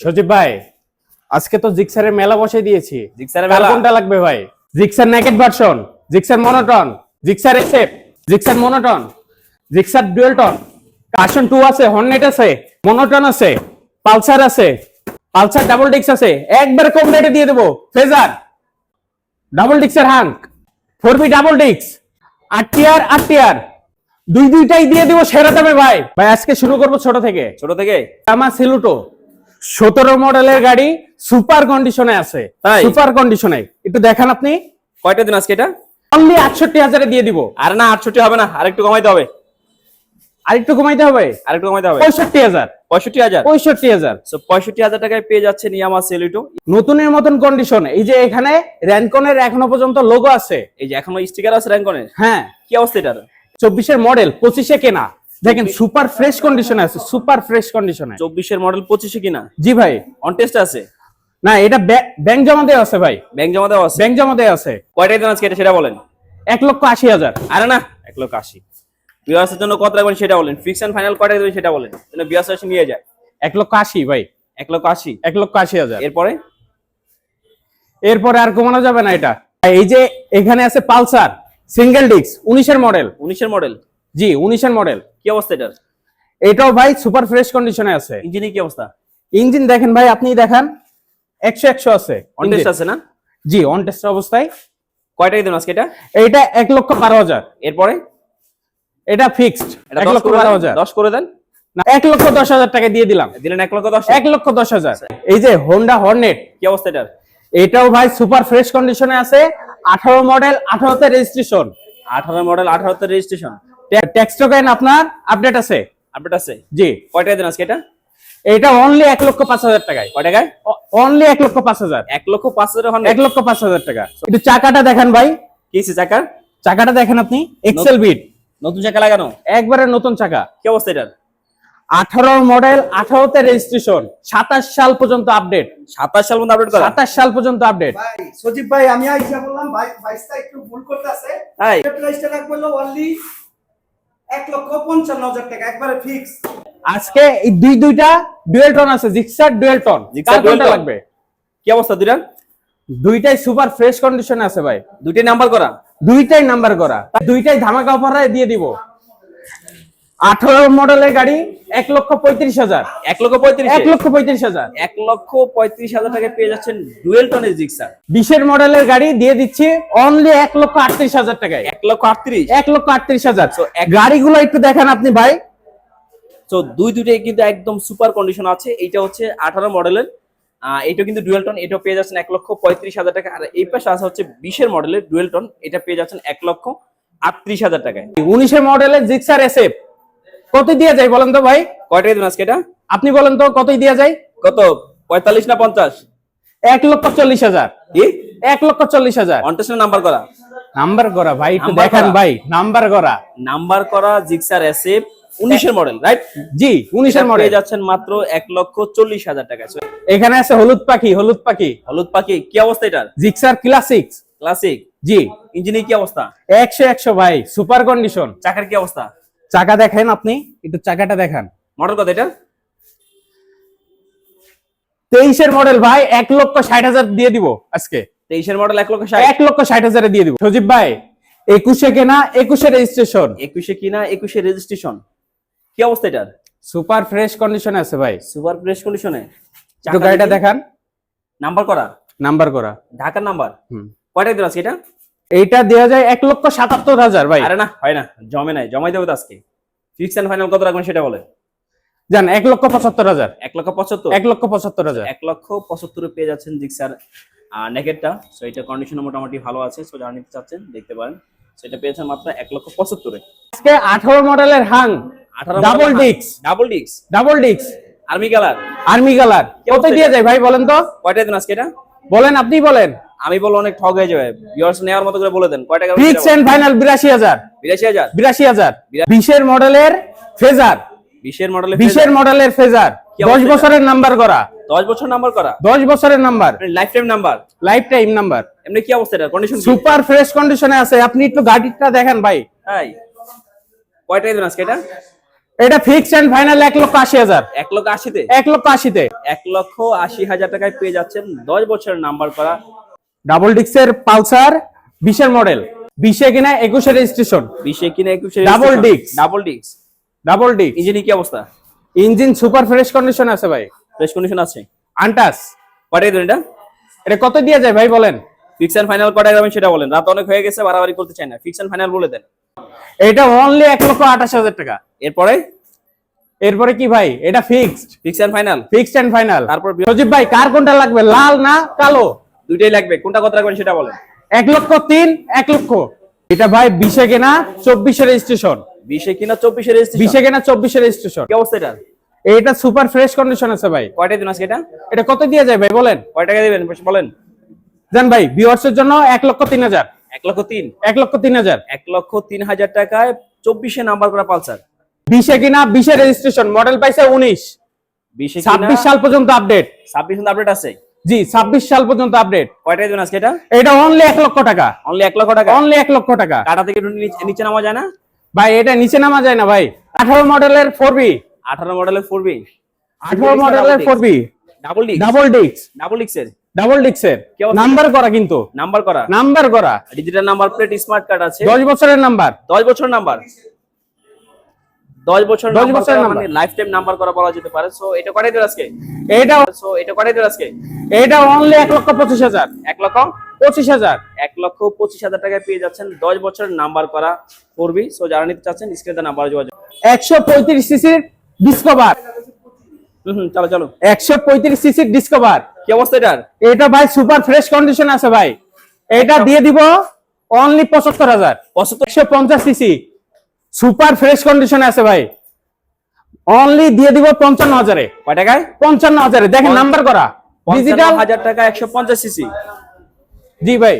সজীব ভাই আজকে তো জিক্সারের মেলা বসে দিয়েছি। জিক্সারের মেলা? কোনটা লাগবে ভাই? Gixxer naked version Gixxer monotone Gixxer SF Gixxer monotone Gixxer dualtone কাশন two আছে হর্নেট আছে মনোটন আছে পালসার আছে পালসার ডাবল ডিক্স আছে। একবার কম রেটে দিয়ে দেবো। ফেজার ডাবল ডিক্সের হাঙ্ক ফোর বি ডাবল ডিক্স আট টিয়ার আট টিয়ার দুই দুইটাই দিয়ে দিব সেরা দামে ভাই। ভাই আজকে শুরু করব ছোট থেকে। ছোট থেকে? আমার সেলুটো। সতেরো মডেলের গাড়ি সুপার কন্ডিশনে আছে? সুপার কন্ডিশনে। একটু দেখান আপনি। কয়টা দিন আজকে এটা? অনলি আটষট্টি হাজারে দিয়ে দিব। আর না আটষট্টি হবে না আরেকটু কমাইতে হবে। আর একটু কমাইতে হবে? আরেকটু কমাইতে হবে। পঁয়ষট্টি হাজার। পঁয়ষট্টি হাজার? পঁয়ষট্টি হাজার। পঁয়ষট্টি হাজার টাকায় পেয়ে সেলিটো। নতুনের মতন কন্ডিশন এই যে এখানে র্যানকনের এখনও পর্যন্ত লোগো আছে। এই যে এখনও স্টিকার আছে হ্যাঁ। কি অবস্থা এটার? চব্বিশের মডেল পঁচিশে কেনা। দেখেন সুপার ফ্রেশ কন্ডিশনে আছে সুপার ফ্রেশ কন্ডিশনে চব্বিশের মডেল পঁচিশে কিনা? জি ভাই। অন টেস্ট আছে? না এটা ব্যাংক জমা দেওয়া আছে ভাই। ব্যাংক জমা দেওয়া আছে? ব্যাংক জমা দেওয়া আছে। কয়টা দিন আজকে এটা সেটা বলেন। এক লক্ষ আশি হাজার। আরে না এক লক্ষ আশি। বিয়াসের জন্য কত রাখবেন সেটা বলেন। ফিক্স অ্যান্ড ফাইনাল কয়টা দেবেন সেটা বলেন। যেন বিয়াস এসে নিয়ে যায়। এক লক্ষ আশি ভাই। এক লক্ষ আশি? এক লক্ষ আশি হাজার। এরপরে? এরপরে আর কমানো যাবে না এটা। এই যে এখানে আছে পালসার সিঙ্গেল ডিস্ক উনিশের মডেল উনিশের মডেল জি উনিশের মডেল কি অবস্থা এটার? এটাও ভাই সুপার ফ্রেশ কন্ডিশনে আছে। ইঞ্জিনের কি অবস্থা? ইঞ্জিন দেখেন ভাই আপনি দেখান। একশো একশো আছে অন টেস্ট আছে না? জি অন টেস্ট অবস্থায়। কয়টা দেবেন আজকে এটা? এইটা এক লক্ষ বারো হাজার। এরপরে? এটা ফিক্সড এটা এক লক্ষ বারো দেন? হাজার। দশ করে দেন? না, এক লক্ষ দশ হাজার টাকা দিয়ে দিলাম। দিলেন এক লক্ষ দশ এক লক্ষ দশ হাজার। এই যে হোন্ডা হর্নেট কি অবস্থা এটার? এটাও ভাই সুপার ফ্রেশ কন্ডিশনে আছে। আঠারো মডেল আঠারোতে রেজিস্ট্রেশন আঠারো মডেল আঠারোতে রেজিস্ট্রেশন ট্যাক্স টোকেন আপনার আপডেট আছে? আপডেট আছে। জি। কয়টা দেন আজকে এটা? এটা অনলি এক লক্ষ পাঁচ হাজার টাকায়। কয় টাকায় অনলি এক লক্ষ পাঁচ হাজার। এক লক্ষ পাঁচ হাজার হন এক লক্ষ পাঁচ হাজার টাকা। একটু চাকাটা দেখেন ভাই। কি চাকার চাকাটা দেখেন আপনি। এক্সেল বিট নতুন চাকা লাগানো? একবারে নতুন চাকা। কি অবস্থা এটার? আঠারো মডেল আঠারোতে রেজিস্ট্রেশন সাতাশ সাল পর্যন্ত আপডেট সাতাশ সাল মধ্যে আপডেট করা? সাতাশ সাল পর্যন্ত আপডেট ভাই সজীব ভাই আমি আইসা বললাম ভাই ভাইসটা একটু ভুল করতেছে। তাই প্রাইসটা রাখব অনলি এক লক্ষ পঞ্চান্ন হাজার টাকা একবারে ফিক্স আজকে এই দুই দুইটা ডুয়েল টন আছে জিক্সার ডুয়েল টন। জিক্সার লাগবে? কি অবস্থা দুইটা দুইটাই সুপার ফ্রেশ কন্ডিশনে আছে ভাই। দুইটাই নাম্বার করা? দুইটাই নাম্বার করা। দুইটাই ধামাকা অফারে দিয়ে দিব। আঠারো মডেলের গাড়ি এক লক্ষ পঁয়ত্রিশ হাজার। এক লক্ষ পঁয়ত্রিশ এক লক্ষ পঁয়ত্রিশ হাজার। এক লক্ষ পঁয়ত্রিশ হাজার টাকায় পেয়ে যাচ্ছেন ডুয়েল টনের জিক্সার বিশের মডেলের গাড়ি দিয়ে দিচ্ছি অনলি এক লক্ষ আটত্রিশ হাজার টাকায়। এক লক্ষ আটত্রিশ? এক লক্ষ আটত্রিশ হাজার। গাড়িগুলো একটু দেখেন আপনি ভাই। তো দুই দুইটাই কিন্তু একদম সুপার কন্ডিশন আছে। এইটা হচ্ছে আঠারো মডেলের। এটা কিন্তু ডুয়েল টন এটা পেয়ে যাচ্ছেন এক লক্ষ পঁয়ত্রিশ হাজার টাকা। আর এই পাশে আছে হচ্ছে বিশের মডেলের ডুয়েল টন এটা পেয়ে যাচ্ছেন এক লক্ষ আটত্রিশ হাজার টাকায়। উনিশের মডেলের জিক্সার এসএফ কত দিয়ে যায় বলেন তো ভাই? কয়টা দেবেন আজকে এটা? আপনি বলেন তো কতই দিয়ে যায়? কত? পঁয়তাল্লিশ না পঞ্চাশ? এক লক্ষ চল্লিশ হাজার। এক লক্ষ চল্লিশ হাজার। অনটেশনের নাম্বার করা? নাম্বার করা ভাই একটু দেখেন ভাই নাম্বার করা। নাম্বার করা জিক্সার এসএফ উনিশের মডেল রাইট জি উনিশের মডেল যাচ্ছেন মাত্র এক লক্ষ চল্লিশ হাজার টাকা। এখানে আছে হলুদ পাখি হলুদ পাখি। হলুদ পাখি কি অবস্থা এটার? জিক্সার ক্লাসিক ক্লাসিক জি। ইঞ্জিনের কি অবস্থা? একশো একশো ভাই সুপার কন্ডিশন চাকার কি অবস্থা? চাকা দেখেন আপনি একটু চাকাটা দেখান। মডেল কত এটা তেইশের মডেল ভাই এক লক্ষ ষাট হাজার দিয়ে দিব আজকে। তেইশের মডেল এক লক্ষ এক লক্ষ ষাট হাজারে দিয়ে দিব। সজীব ভাই একুশে কেনা একুশে রেজিস্ট্রেশন একুশে কিনা একুশে রেজিস্ট্রেশন কি অবস্থা এটার? সুপার ফ্রেশ কন্ডিশনে আছে ভাই। সুপার ফ্রেশ কন্ডিশনে একটু গাড়িটা দেখান। নাম্বার করা। নাম্বার করা। ঢাকার নাম্বার হুম। কয়টা দিন আজকে এটা? এইটা দেওয়া যায় এক লক্ষ সাতাত্তর হাজার ভাই। আরে না হয় না জমে নাই জমাই দেবো আজকে। ফিক্স এন্ড ফাইনাল কত রাখবেন সেটা বলে জান এক লক্ষ পঁচাত্তর হাজার। এক লক্ষ পঁচাত্তর? এক লক্ষ পঁচাত্তর হাজার। এক লক্ষ পঁচাত্তরে পেয়ে যাচ্ছেন জিক্সার নেকেটটা সো এটা কন্ডিশন মোটামুটি ভালো আছে সো যারা নিতে চাচ্ছেন দেখতে পারেন। সেটা পেয়েছেন মাত্র এক লক্ষ পঁচাত্তরে। আজকে আঠারো মডেলের হাং আঠারো ডাবল ডিক্স ডাবল ডিক্স ডাবল ডিক্স আর্মি কালার আর্মি কালার কত দিয়ে যায় ভাই বলেন তো? কয়টা দিন আজকে এটা? বলেন আপনি বলেন। আমি বলব অনেক ঠগ হয়ে যাবে। ভিউয়ার্স নেওয়ার মতো করে বলে দেন কয় টাকা ফিক্স এন্ড ফাইনাল বিরাশি হাজার। বিরাশি হাজার? বিরাশি হাজার। বিরা- মডেলের ফেজার। বিশের মডেলে বিশের মডেলের ফেজার। কি অবস্থা দশ এটা? বছরের নাম্বার করা। দশ বছর নাম্বার করা? দশ বছরের number lifetime number lifetime number এমনি কি অবস্থা এটা? কন্ডিশন সুপার ফ্রেশ কন্ডিশনে আছে। আপনি একটু গাড়িটা দেখেন ভাই। তাই কয়টা দিন আজকে এটা? এটা ফিক্স এন্ড ফাইনাল এক লক্ষ আশি হাজার। এক লক্ষ আশিতে? এক লক্ষ আশিতে। এক লক্ষ আশি হাজার টাকায় পেয়ে যাচ্ছেন দশ বছরের নাম্বার করা ডাবল ডিক্সের পালসার বিশের মডেল। বিশে কিনা একুশে রেজিস্ট্রেশন বিশে কিনা একুশে ডাবল ডিক্স ডাবল ডিক্স ডাবল ডিক্স ইঞ্জিনের কি অবস্থা? ইঞ্জিন সুপার ফ্রেশ কন্ডিশন আছে ভাই। ফ্রেশ কন্ডিশন আছে। আনটাস কটাই দেন এটা। এটা কত দিয়ে যায় ভাই বলেন? ফিক্স এন্ড ফাইনাল কটাই যাবেন সেটা বলেন। রাত অনেক হয়ে গেছে বাড়াবাড়ি করতে চাই না। ফিক্স এন্ড ফাইনাল বলে দেন। এটা অনলি এক লক্ষ আঠাশ হাজার টাকা। এরপরে? এরপরে কি ভাই? এটা fixed fix and final fixed and final তারপর সজীব ভাই কার কোনটা লাগবে? লাল না কালো? দুইটাই লাগবে। কোনটা কত রাখবেন সেটা বলেন। এক লক্ষ তিন এক লক্ষ। এটা ভাই বিশে কেনা চব্বিশে রেজিস্ট্রেশন বিশে কিনা চব্বিশে রেজিস্ট্রেশন বিশে কেনা চব্বিশে রেজিস্ট্রেশন কি অবস্থা এটা? এটা সুপার ফ্রেশ কন্ডিশন আছে ভাই। কয়টাই দিন আজকে এটা? এটা কত দিয়ে যায় ভাই বলেন। কয় টাকা দিবেন? বলেন। জান ভাই ভিউয়ার্সের জন্য এক লক্ষ তিন হাজার। এক লক্ষ তিন? এক লক্ষ তিন হাজার। এক লক্ষ তিন হাজার টাকায় চব্বিশে নাম্বার করা পালসার। বিশে কিনা বিশে রেজিস্ট্রেশন মডেল পাইছে উনিশ। বিশে ছাব্বিশ সাল পর্যন্ত আপডেট ছাব্বিশ আপডেট আছে। জি ছাব্বিশ সাল পর্যন্ত আপডেট কয়টাই দিন আজকে এটা? এটা অনলি এক লক্ষ টাকা। অনলি এক লক্ষ টাকা? অনলি এক লক্ষ টাকা। কাটা থেকে নিচে- নামা যায় না? ভাই এটা নিচে নামা যায় না ভাই। আঠারো মডেলের ফোর বি আঠারো মডেলের ফোর বি আঠারো মডেলের four B double disc double ডিক্স ডাবল ডিস্কের ডাবল ডিক্সের নাম্বার করা কিন্তু। নাম্বার করা? নাম্বার করা। Digital number plate smart card আছে? দশ বছরের নাম্বার দশ বছর নাম্বার দশ বছর দশ নাম্বার। মানে লাইফ টাইম নাম্বার করা বলা যেতে পারে। সো এটা কটাই আজকে? এটা সো এটা কটাই আজকে? এটা অনলি এক লক্ষ পঁচিশ হাজার। এক লক্ষ? পঁচিশ হাজার। এক লক্ষ পঁচিশ হাজার টাকায় পেয়ে যাচ্ছেন দশ বছর নাম্বার করা করবি সো যারা নিতে চাচ্ছেন স্ক্রিনে নাম্বার যোগাযোগ একশো পঁয়ত্রিশ সিসির ডিসকভার হুম হুম চলো চলো। একশো পঁয়ত্রিশ সিসির ডিসকভার কি অবস্থা এটার? এটা ভাই সুপার ফ্রেশ কন্ডিশন আছে ভাই। এটা দিয়ে দিব অনলি পঁচাত্তর হাজার। পঁচাত্তর একশো পঞ্চাশ সিসি সুপার ফ্রেশ কন্ডিশন আছে ভাই। অনলি দিয়ে দিব পঞ্চান্ন হাজারে। কয় টাকায়? পঞ্চান্ন হাজারে। দেখেন নাম্বার করা। ডিজিটাল হাজার টাকা একশো পঞ্চাশ সিসি জি ভাই।